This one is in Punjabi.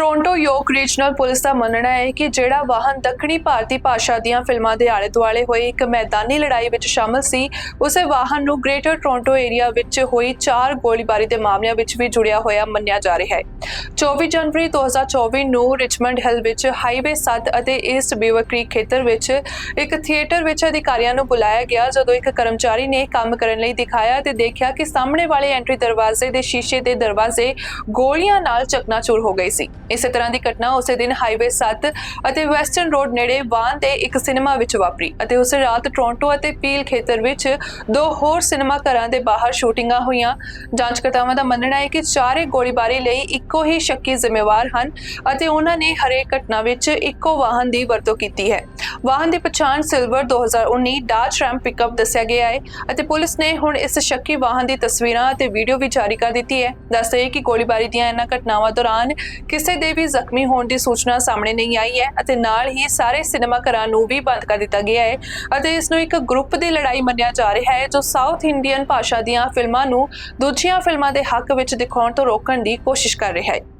ਟੋਰਾਂਟੋ ਯੋਕ ਰੀਜਨਲ ਪੁਲਿਸ ਦਾ ਮੰਨਣਾ ਹੈ ਕਿ ਜਿਹੜਾ ਵਾਹਨ ਦੱਖਣੀ ਭਾਰਤੀ ਭਾਸ਼ਾ ਦੀਆਂ ਫਿਲਮਾਂ ਦੇ ਆਲੇ-ਦੁਆਲੇ ਹੋਏ ਇੱਕ ਮੈਦਾਨੀ ਲੜਾਈ ਵਿੱਚ ਸ਼ਾਮਲ ਸੀ, ਉਸੇ ਵਾਹਨ ਨੂੰ ਗ੍ਰੇਟਰ ਟੋਰਾਂਟੋ ਏਰੀਆ ਵਿੱਚ ਹੋਈ ਚਾਰ ਗੋਲੀਬਾਰੀ ਦੇ ਮਾਮਲਿਆਂ ਵਿੱਚ ਵੀ ਜੁੜਿਆ ਹੋਇਆ ਮੰਨਿਆ ਜਾ ਰਿਹਾ ਹੈ। 24 ਜਨਵਰੀ 2024 ਨੂੰ ਰਿਚਮੰਡ ਹਿੱਲ ਵਿੱਚ ਹਾਈਵੇ 7 ਅਤੇ ਈਸਟ ਬੀਵਰ ਕ੍ਰੀਕ ਖੇਤਰ ਵਿੱਚ ਇੱਕ ਥੀਏਟਰ ਵਿੱਚ ਅਧਿਕਾਰੀਆਂ ਨੂੰ ਬੁਲਾਇਆ ਗਿਆ, ਜਦੋਂ ਇੱਕ ਕਰਮਚਾਰੀ ਨੇ ਕੰਮ ਕਰਨ ਲਈ ਦਿਖਾਇਆ ਤੇ ਦੇਖਿਆ ਕਿ ਸਾਹਮਣੇ ਵਾਲੇ ਐਂਟਰੀ ਦਰਵਾਜ਼ੇ ਦੇ ਸ਼ੀਸ਼ੇ ਦੇ ਦਰਵਾਜ਼ੇ ਗੋਲੀਆਂ ਨਾਲ ਚਕਨਾਚੂਰ ਹੋ ਗਏ ਸੀ। ਇਸੇ ਤਰ੍ਹਾਂ ਦੀ ਘਟਨਾ ਉਸੇ ਦਿਨ ਹਾਈਵੇ 7 ਅਤੇ ਵੈਸਟਰਨ ਰੋਡ ਨੇੜੇ ਵਾਨ ਦੇ ਇੱਕ ਸਿਨੇਮਾ ਵਿੱਚ ਵਾਪਰੀ ਅਤੇ ਉਸੇ ਰਾਤ ਟੋਰਾਂਟੋ ਅਤੇ ਪੀਲ ਖੇਤਰ ਵਿੱਚ ਦੋ ਹੋਰ ਸਿਨੇਮਾ ਘਰਾਂ ਦੇ ਬਾਹਰ ਸ਼ੂਟਿੰਗਾਂ ਹੋਈਆਂ। ਜਾਂਚਕਰਤਾਵਾਂ ਦਾ ਮੰਨਣਾ ਹੈ ਕਿ ਚਾਰੇ ਗੋਲੀਬਾਰੀ ਲਈ ਇੱਕੋ ਹੀ ਸ਼ੱਕੀ ਜ਼ਿੰਮੇਵਾਰ ਹਨ ਅਤੇ ਉਹਨਾਂ ਨੇ ਹਰੇਕ ਘਟਨਾ ਵਿੱਚ ਇੱਕੋ ਵਾਹਨ ਦੀ ਵਰਤੋਂ ਕੀਤੀ ਹੈ। ਵਾਹਨ ਦੀ ਪਛਾਣ ਸਿਲਵਰ 2019 ਡਾਚ ਰੈਮ ਪਿਕਅਪ ਦੱਸਿਆ ਗਿਆ ਹੈ ਅਤੇ ਪੁਲਿਸ ਨੇ ਹੁਣ ਇਸ ਸ਼ੱਕੀ ਵਾਹਨ ਦੀ ਤਸਵੀਰਾਂ ਅਤੇ ਵੀਡੀਓ ਵੀ ਜਾਰੀ ਕਰ ਦਿੱਤੀ ਹੈ। ਦੱਸਦੇ ਕਿ ਗੋਲੀਬਾਰੀ ਦੀਆਂ ਇਹਨਾਂ ਘਟਨਾਵਾਂ ਦੌਰਾਨ ਕਿਸੇ ਦੇ ਵੀ ਜ਼ਖਮੀ ਹੋਣ ਦੀ ਸੂਚਨਾ ਸਾਹਮਣੇ ਨਹੀਂ ਆਈ ਹੈ ਅਤੇ ਨਾਲ ਹੀ ਸਾਰੇ ਸਿਨੇਮਾ ਘਰਾਂ ਨੂੰ ਵੀ ਬੰਦ ਕਰ ਦਿੱਤਾ ਗਿਆ ਹੈ ਅਤੇ ਇਸ ਨੂੰ ਇੱਕ ਗਰੁੱਪ ਦੀ ਲੜਾਈ ਮੰਨਿਆ ਜਾ ਰਿਹਾ ਹੈ ਜੋ ਸਾਊਥ ਇੰਡੀਅਨ ਭਾਸ਼ਾ ਦੀਆਂ ਫਿਲਮਾਂ ਨੂੰ ਦੂਜੀਆਂ ਫਿਲਮਾਂ ਦੇ ਹੱਕ ਵਿੱਚ ਦਿਖਾਉਣ ਤੋਂ ਰੋਕਣ ਦੀ ਕੋਸ਼ਿਸ਼ ਕਰ ਰਿਹਾ ਹੈ।